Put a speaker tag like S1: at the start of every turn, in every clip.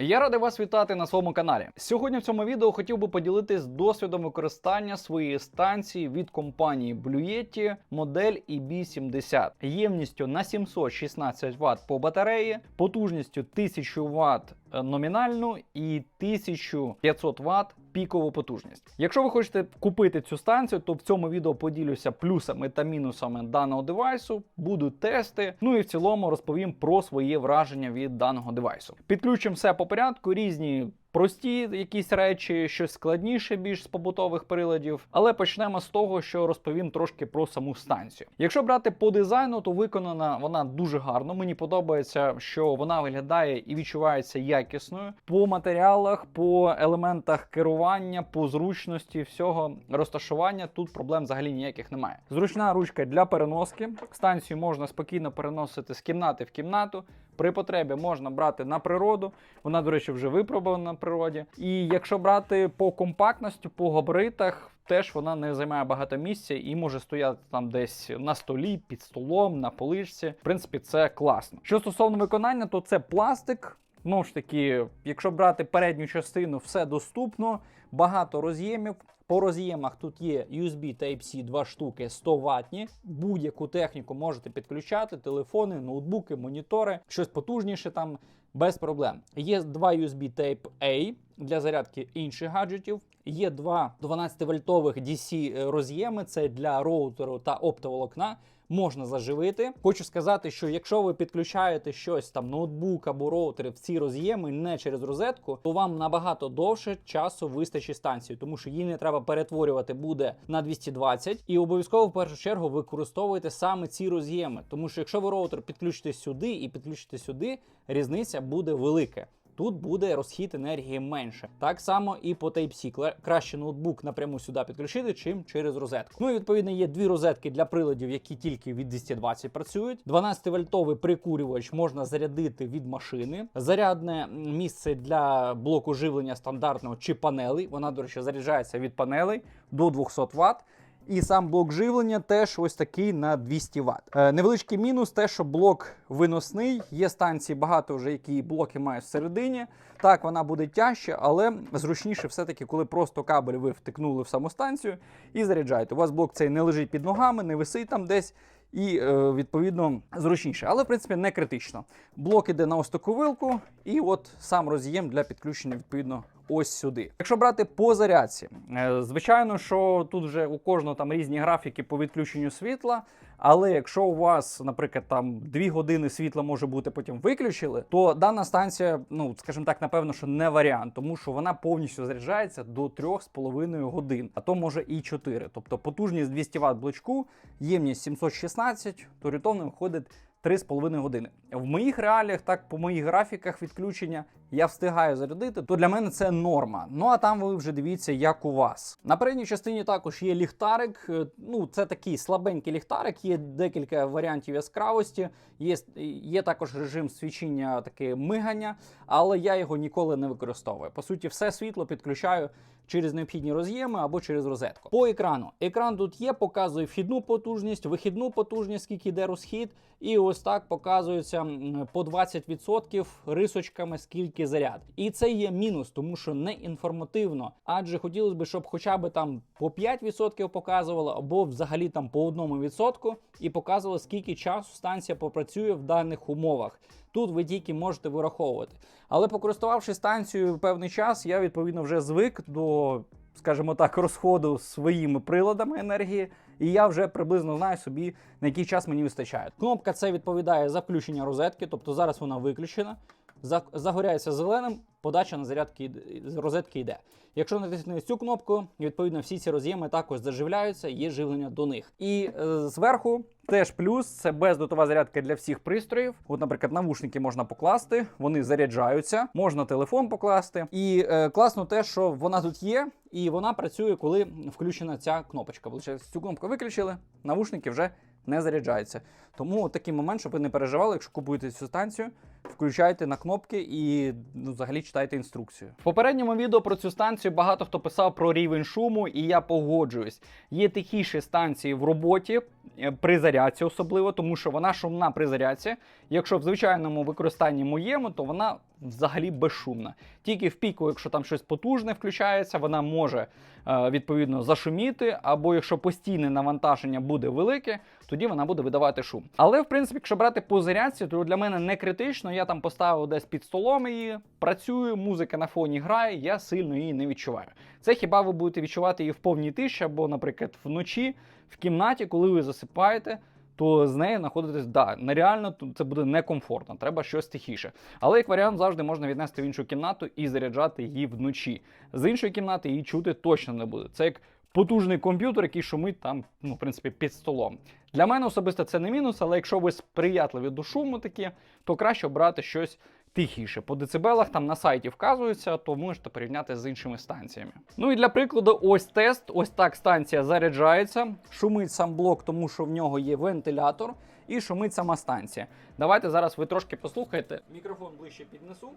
S1: Я радий вас вітати на своєму каналі. Сьогодні в цьому відео хотів би поділитись досвідом використання своєї станції від компанії Blue Yeti модель EB70 ємністю на 716 Вт по батареї, потужністю 1000 Вт номінальну і 1500 Вт пікову потужність. Якщо ви хочете купити цю станцію, то в цьому відео поділюся плюсами та мінусами даного девайсу, буду тести. Ну і в цілому розповім про своє враження від даного девайсу. Підключимо все по порядку, різні. Прості якісь речі, щось складніше більш з побутових приладів, але почнемо з того, що розповім трошки про саму станцію. Якщо брати по дизайну, то виконана вона дуже гарно. Мені подобається, що вона виглядає і відчувається якісною по матеріалах, по елементах керування, по зручності всього розташування. Тут проблем взагалі ніяких немає. Зручна ручка для переноски. Станцію можна спокійно переносити з кімнати в кімнату. При потребі можна брати на природу. Вона, до речі, вже випробована на природі. І якщо брати по компактності, по габаритах. Теж вона не займає багато місця і може стояти там десь на столі, під столом, на поличці. В принципі, це класно. Що стосовно виконання, то це пластик. Знову ж таки, якщо брати передню частину, все доступно, багато роз'ємів. По роз'ємах тут є USB Type-C 2 штуки 100 ватні. Будь-яку техніку можете підключати: телефони, ноутбуки, монітори, щось потужніше там без проблем. Є два USB Type-A для зарядки інших гаджетів. Є два 12-вольтових DC роз'єми. Це для роутеру та оптоволокна. Можна заживити. Хочу сказати, що якщо ви підключаєте щось там, ноутбук або роутер в ці роз'єми не через розетку, то вам набагато довше часу вистачить станції, тому що її не треба перетворювати буде на 220. І обов'язково в першу чергу використовуйте саме ці роз'єми, тому що якщо ви роутер підключите сюди і підключите сюди, різниця буде велика. Тут буде розхід енергії менше. Так само і по Type-C. Краще ноутбук напряму сюди підключити, чим через розетку. Ну і відповідно є дві розетки для приладів, які тільки від 220 працюють. 12-вольтовий прикурювач можна зарядити від машини. Зарядне місце для блоку живлення стандартного чи панелей. Вона, до речі, заряджається від панелей до 200 Вт. І сам блок живлення теж ось такий на 200 Вт. Е, невеличкий мінус, те, що блок виносний. Є станції багато вже, які блоки мають всередині. Так, вона буде тяжче, але зручніше все-таки, коли просто кабель ви втикнули в саму станцію і заряджаєте. У вас блок цей не лежить під ногами, не висить там десь. І е, відповідно зручніше, але в принципі не критично. Блок іде на ось таку вилку, і от сам роз'єм для підключення відповідно ось сюди. Якщо брати по зарядці, е, звичайно, що тут вже у кожного там різні графіки по відключенню світла. Але якщо у вас, наприклад, там 2 години світла може бути потім виключили, то дана станція, ну скажімо так, напевно, що не варіант, тому що вона повністю заряджається до 3,5 годин, а то може і 4. Тобто потужність 200 Вт блочку, ємність 716, то орієнтовно виходить 3,5 години. В моїх реаліях, так по моїх графіках відключення, я встигаю зарядити, то для мене це норма. Ну а там ви вже дивіться, як у вас. На передній частині також є ліхтарик. Е, Ну, це такий слабенький ліхтарик, є декілька варіантів яскравості. Є, є також режим свічіння, таке мигання, але я його ніколи не використовую. По суті, все світло підключаю через необхідні роз'єми або через розетку. По екрану. Екран тут є, показує вхідну потужність, вихідну потужність, скільки йде розхід, і ось так показується по 20% рисочками, скільки заряд. І це є мінус, тому що не інформативно. Адже хотілося б, щоб хоча б там по 5% показувало, або взагалі там по 1% і показувало, скільки часу станція попрацює в даних умовах. Тут ви тільки можете вираховувати. Але покористувавши станцією певний час, я відповідно вже звик до, скажімо так, розходу своїми приладами енергії, і я вже приблизно знаю собі, на який час мені вистачає. Кнопка це відповідає за включення розетки, тобто зараз вона виключена. За- Загоряється зеленим, подача на зарядки з розетки йде. Якщо натиснути цю кнопку, відповідно всі ці роз'єми також заживляються, є живлення до них. І е, зверху теж плюс це бездотова зарядка для всіх пристроїв. От, наприклад, навушники можна покласти, вони заряджаються, можна телефон покласти. І е, класно те, що вона тут є, і вона працює, коли включена ця кнопочка. Получається, цю кнопку виключили, навушники вже не заряджаються. Тому такий момент, щоб ви не переживали, якщо купуєте цю станцію, включайте на кнопки і ну, взагалі читайте інструкцію. В попередньому відео про цю станцію багато хто писав про рівень шуму, і я погоджуюсь. Є тихіші станції в роботі е, при зарядці, особливо, тому що вона шумна при зарядці. Якщо в звичайному використанні моєму, то вона взагалі безшумна. Тільки в піку, якщо там щось потужне включається, вона може е, відповідно зашуміти, або якщо постійне навантаження буде велике, тоді вона буде видавати шум. Але в принципі, якщо брати по зарядці, то для мене не критично. Я там поставив десь під столом її, працюю, музика на фоні грає, я сильно її не відчуваю. Це хіба ви будете відчувати її в повній тиші, або, наприклад, вночі в кімнаті, коли ви засипаєте. То з нею знаходитись, да, нереально це буде некомфортно, треба щось тихіше. Але як варіант завжди можна віднести в іншу кімнату і заряджати її вночі. З іншої кімнати її чути точно не буде. Це як потужний комп'ютер, який шумить там, ну, в принципі, під столом. Для мене особисто це не мінус, але якщо ви сприятливі до шуму такі, то краще обрати щось тихіше. По децибелах там на сайті вказується, то можете порівняти з іншими станціями. Ну і для прикладу, ось тест. Ось так станція заряджається. Шумить сам блок, тому що в нього є вентилятор, і шумить сама станція. Давайте зараз ви трошки послухаєте. Мікрофон ближче піднесу.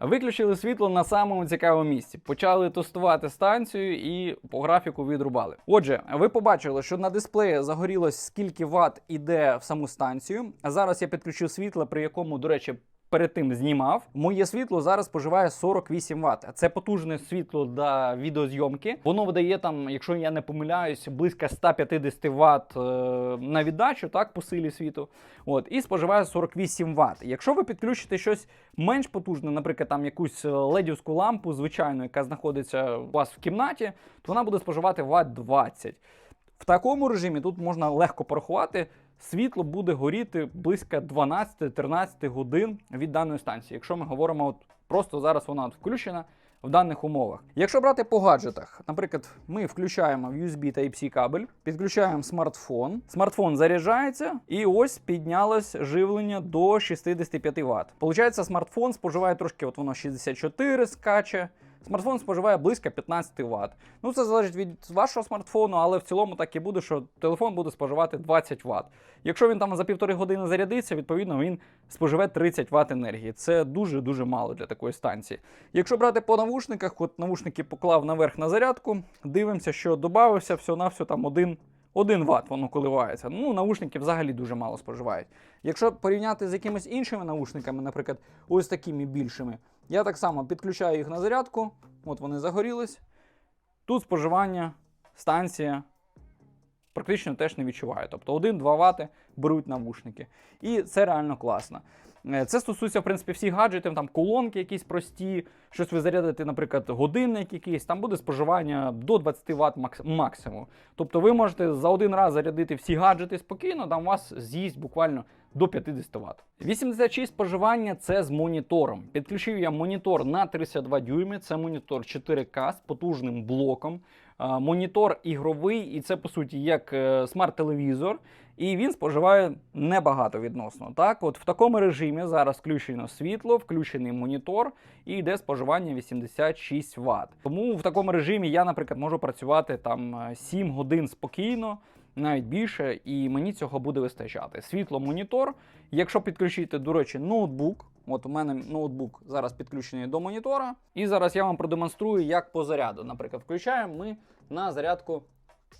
S1: Виключили світло на самому цікавому місці. Почали тестувати станцію і по графіку відрубали. Отже, ви побачили, що на дисплеї загорілось скільки ват іде в саму станцію. А зараз я підключив світло, при якому, до речі, перед тим знімав. Моє світло зараз споживає 48 Вт. Це потужне світло для відеозйомки. Воно видає там, якщо я не помиляюсь, близько 150 Вт е, на віддачу, так, по силі світу. От, і споживає 48 Вт. Якщо ви підключите щось менш потужне, наприклад, там якусь е, ледівську лампу, звичайну, яка знаходиться у вас в кімнаті, то вона буде споживати Вт 20. В такому режимі тут можна легко порахувати. Світло буде горіти близько 12-13 годин від даної станції, якщо ми говоримо, от просто зараз вона включена в даних умовах. Якщо брати по гаджетах, наприклад, ми включаємо USB Type-C кабель, підключаємо смартфон, смартфон заряджається, і ось піднялось живлення до 65 Вт. Получається, смартфон споживає трошки, от воно 64 скаче. Смартфон споживає близько 15 Вт. Ну, це залежить від вашого смартфону, але в цілому так і буде, що телефон буде споживати 20 Вт. Якщо він там за півтори години зарядиться, відповідно він споживе 30 Вт енергії. Це дуже-дуже мало для такої станції. Якщо брати по навушниках, от навушники поклав наверх на зарядку, дивимося, що додався всього-навсього там 1 1 Вт воно коливається. Ну, наушники взагалі дуже мало споживають. Якщо порівняти з якимись іншими наушниками, наприклад, ось такими більшими, я так само підключаю їх на зарядку, от вони загорілись. Тут споживання, станція практично теж не відчуваю. Тобто 1-2 Вт беруть навушники. І це реально класно. Е, Це стосується, в принципі, всіх гаджетів, там колонки якісь прості, щось ви зарядите, наприклад, годинник якийсь, там буде споживання до 20 Вт макс- максимум. Тобто ви можете за один раз зарядити всі гаджети спокійно, там у вас з'їсть буквально до 50 Вт. 86 споживання це з монітором. Підключив я монітор на 32 дюйми, це монітор 4К з потужним блоком. А, Монітор ігровий, і це по суті як е, смарт-телевізор, і він споживає небагато відносно. Так, от в такому режимі зараз включено світло, включений монітор і йде споживання 86 Вт. Тому в такому режимі я, наприклад, можу працювати там е, 7 годин спокійно, навіть більше, і мені цього буде вистачати. Світло, монітор. Якщо підключити, до речі, ноутбук. От у мене ноутбук зараз підключений до монітора. І зараз я вам продемонструю, як по заряду. Наприклад, включаємо ми на зарядку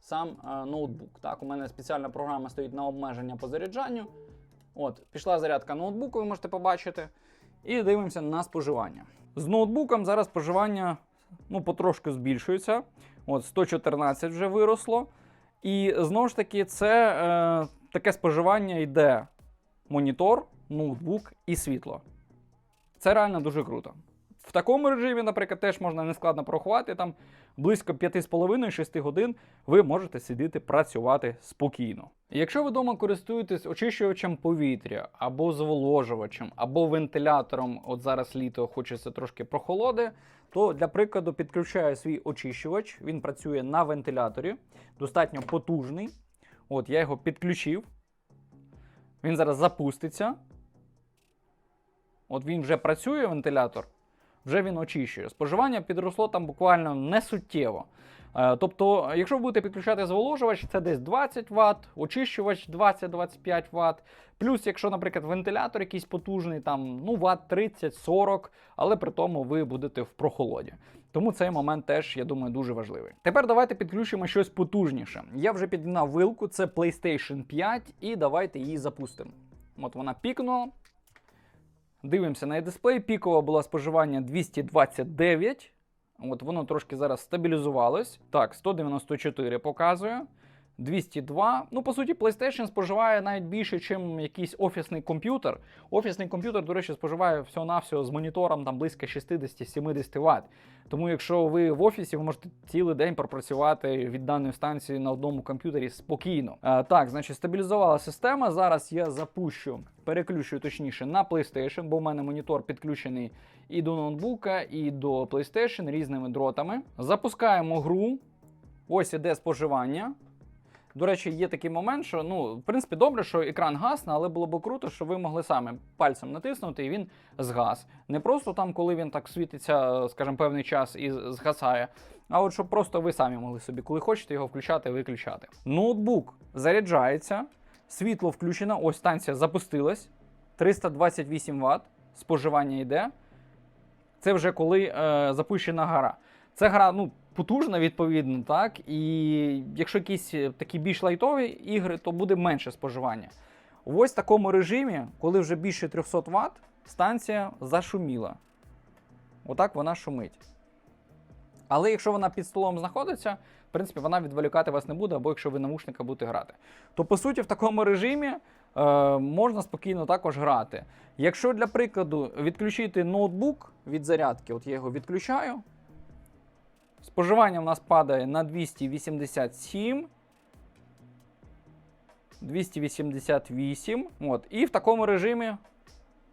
S1: сам е, ноутбук. Так, у мене спеціальна програма стоїть на обмеження по заряджанню. От, пішла зарядка ноутбуку, ви можете побачити. І дивимося на споживання. З ноутбуком зараз споживання ну, потрошки збільшується. От 114 вже виросло. І знову ж таки, це е, таке споживання йде монітор, ноутбук і світло. Це реально дуже круто. В такому режимі, наприклад, теж можна нескладно порахувати, там близько 5,5-6 годин ви можете сидіти працювати спокійно. Якщо ви вдома користуєтесь очищувачем повітря, або зволожувачем, або вентилятором, от зараз літо хочеться трошки прохолоди, то для прикладу підключаю свій очищувач. Він працює на вентиляторі, достатньо потужний. От я його підключив. Він зараз запуститься. От він вже працює, вентилятор. вже він очищує. Споживання підросло там буквально не суттєво. Е, Тобто, якщо ви будете підключати зволожувач, це десь 20 Вт, очищувач 20-25 Вт. Плюс, якщо, наприклад, вентилятор якийсь потужний, там ну Вт 30-40, але при тому ви будете в прохолоді. Тому цей момент теж, я думаю, дуже важливий. Тепер давайте підключимо щось потужніше. Я вже підігнав вилку, це PlayStation 5, і давайте її запустимо. От вона пікнула. Дивимося на дисплей. Пікове було споживання 229. От воно трошки зараз стабілізувалось. Так, 194 показує. 202. Ну, по суті, PlayStation споживає навіть більше, ніж якийсь офісний комп'ютер. Офісний комп'ютер, до речі, споживає всього-навсього з монітором там близько 60-70 Вт. Тому, якщо ви в офісі, ви можете цілий день пропрацювати від даної станції на одному комп'ютері спокійно. А, так, значить, стабілізувала система. Зараз я запущу, переключую точніше на PlayStation, бо в мене монітор підключений і до ноутбука, і до PlayStation різними дротами. Запускаємо гру. Ось іде споживання. До речі, є такий момент, що ну, в принципі, добре, що екран гасне, але було б круто, що ви могли самі пальцем натиснути, і він згас. Не просто там, коли він так світиться, скажімо, певний час і згасає. А от щоб просто ви самі могли собі, коли хочете його включати, виключати. Ноутбук заряджається, світло включено, ось станція запустилась. 328 Вт, споживання йде. Це вже коли е, запущена гра. Це гра, ну, потужна, відповідно, так. І якщо якісь е, такі більш лайтові ігри, то буде менше споживання. В ось такому режимі, коли вже більше 300 Вт, станція зашуміла. Отак вона шумить. Але якщо вона під столом знаходиться, в принципі, вона відволікати вас не буде, або якщо ви навушника будете грати. То, по суті, в такому режимі е, можна спокійно також грати. Якщо, для прикладу, відключити ноутбук від зарядки, от я його відключаю. Споживання в нас падає на 287. 288. От. І в такому режимі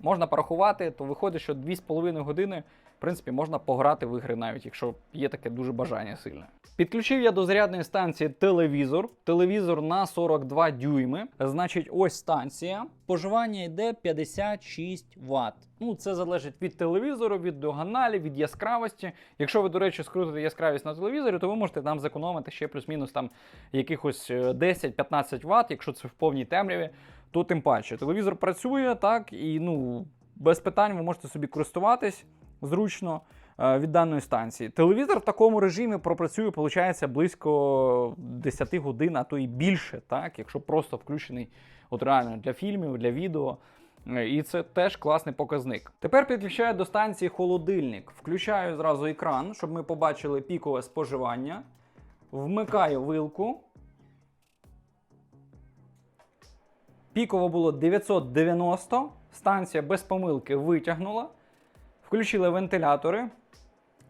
S1: можна порахувати, то виходить, що 2,5 години, в принципі, можна пограти в ігри, навіть якщо є таке дуже бажання сильне. Підключив я до зарядної станції телевізор. Телевізор на 42 дюйми. Значить, ось станція. Споживання йде 56 Вт. Ну, це залежить від телевізору, від діагоналі, від яскравості. Якщо ви, до речі, скрутите яскравість на телевізорі, то ви можете там зекономити ще плюс-мінус там якихось е, 10-15 Вт, якщо це в повній темряві, то тим паче. Телевізор працює так, і ну, без питань ви можете собі користуватись зручно е, від даної станції. Телевізор в такому режимі пропрацює, виходить, близько 10 годин, а то і більше, так, якщо просто включений от реально для фільмів, для відео. Е, І це теж класний показник. Тепер підключаю до станції холодильник. Включаю зразу екран, щоб ми побачили пікове споживання. Вмикаю вилку. Піково було 990. Станція без помилки витягнула. Включили вентилятори.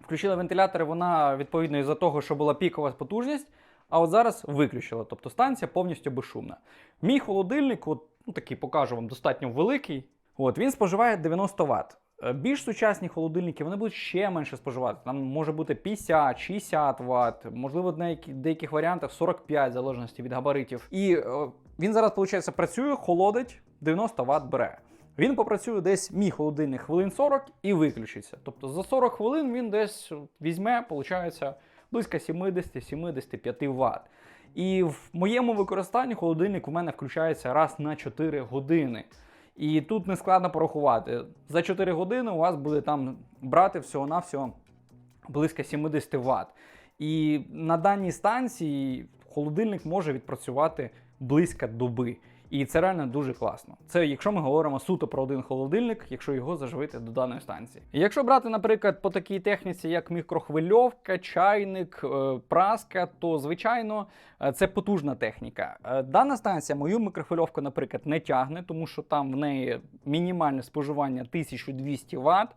S1: Включили вентилятори, вона відповідно із-за того, що була пікова потужність. А от зараз виключила. Тобто станція повністю безшумна. Мій холодильник, от, ну такий покажу вам, достатньо великий. От, він споживає 90 Вт. Е, Більш сучасні холодильники вони будуть ще менше споживати. Там може бути 50, 60 Вт, можливо, в деяких, варіантах 45, в залежності від габаритів. І е, він зараз, виходить, працює, холодить, 90 Вт бере. Він попрацює десь мій холодильник хвилин 40 і виключиться. Тобто за 40 хвилин він десь візьме, виходить, близько 70-75 Вт. І в моєму використанні холодильник у мене включається раз на 4 години. І тут не складно порахувати. За 4 години у вас буде там брати всього-навсього близько 70 Вт. І на даній станції холодильник може відпрацювати близько доби. І це реально дуже класно. Це якщо ми говоримо суто про один холодильник, якщо його заживити до даної станції. Якщо брати, наприклад, по такій техніці, як мікрохвильовка, чайник, е, праска, то звичайно е, це потужна техніка. Е, Дана станція мою мікрохвильовку, наприклад, не тягне, тому що там в неї мінімальне споживання 1200 Вт.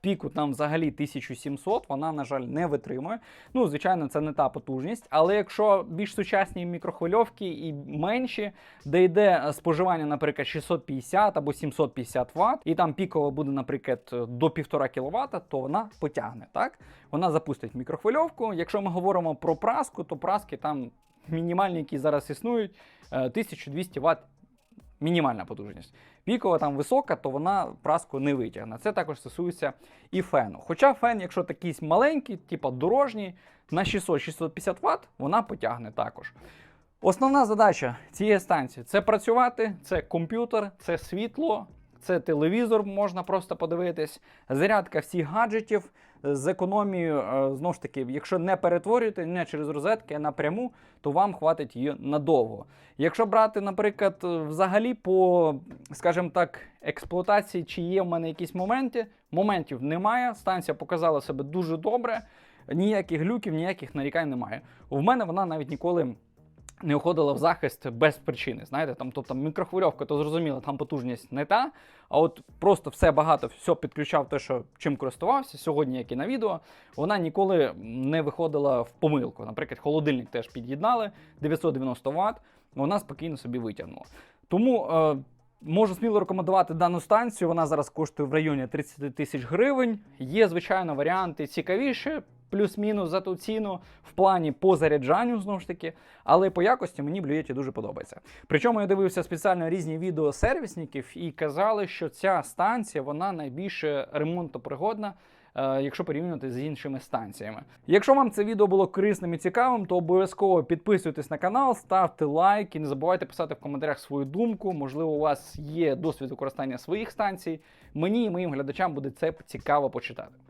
S1: Піку там взагалі 1700, вона, на жаль, не витримує. Ну, звичайно, це не та потужність. Але якщо більш сучасні мікрохвильовки і менші, де йде споживання, наприклад, 650 або 750 Вт, і там піково буде, наприклад, до 1,5 кВт, то вона потягне. так? Вона запустить мікрохвильовку. Якщо ми говоримо про праску, то праски там мінімальні, які зараз існують, е, 1200 Вт мінімальна потужність. Пікова там висока, то вона праску не витягне. Це також стосується і фену. Хоча фен, якщо такий маленький, типу дорожній, на 600-650 Вт, вона потягне також. Основна задача цієї станції це працювати, це комп'ютер, це світло, це телевізор, можна просто подивитись, зарядка всіх гаджетів з економією, е, знову ж таки, якщо не перетворюєте не через розетки, а напряму, то вам хватить її надовго. Якщо брати, наприклад, е, взагалі по, скажімо так, експлуатації, чи є в мене якісь моменти, моментів немає. Станція показала себе дуже добре, ніяких глюків, ніяких нарікань немає. У мене вона навіть ніколи не уходила в захист без причини. Знаєте, там, тобто мікрохвильовка, то зрозуміло, там потужність не та. А от просто все багато, все підключав те, що чим користувався сьогодні, як і на відео, вона ніколи не виходила в помилку. Наприклад, холодильник теж під'єднали 990 Вт, вона спокійно собі витягнула. Тому е, можу сміло рекомендувати дану станцію. Вона зараз коштує в районі 30 тисяч гривень. Є, звичайно, варіанти цікавіші. Плюс-мінус за ту ціну в плані по заряджанню, знову ж таки, але по якості мені Блюєті дуже подобається. Причому я дивився спеціально різні відео сервісників і казали, що ця станція вона найбільше ремонтопригодна, е, якщо порівнювати з іншими станціями. Якщо вам це відео було корисним і цікавим, то обов'язково підписуйтесь на канал, ставте лайк і не забувайте писати в коментарях свою думку. Можливо, у вас є досвід використання своїх станцій. Мені і моїм глядачам буде це цікаво почитати.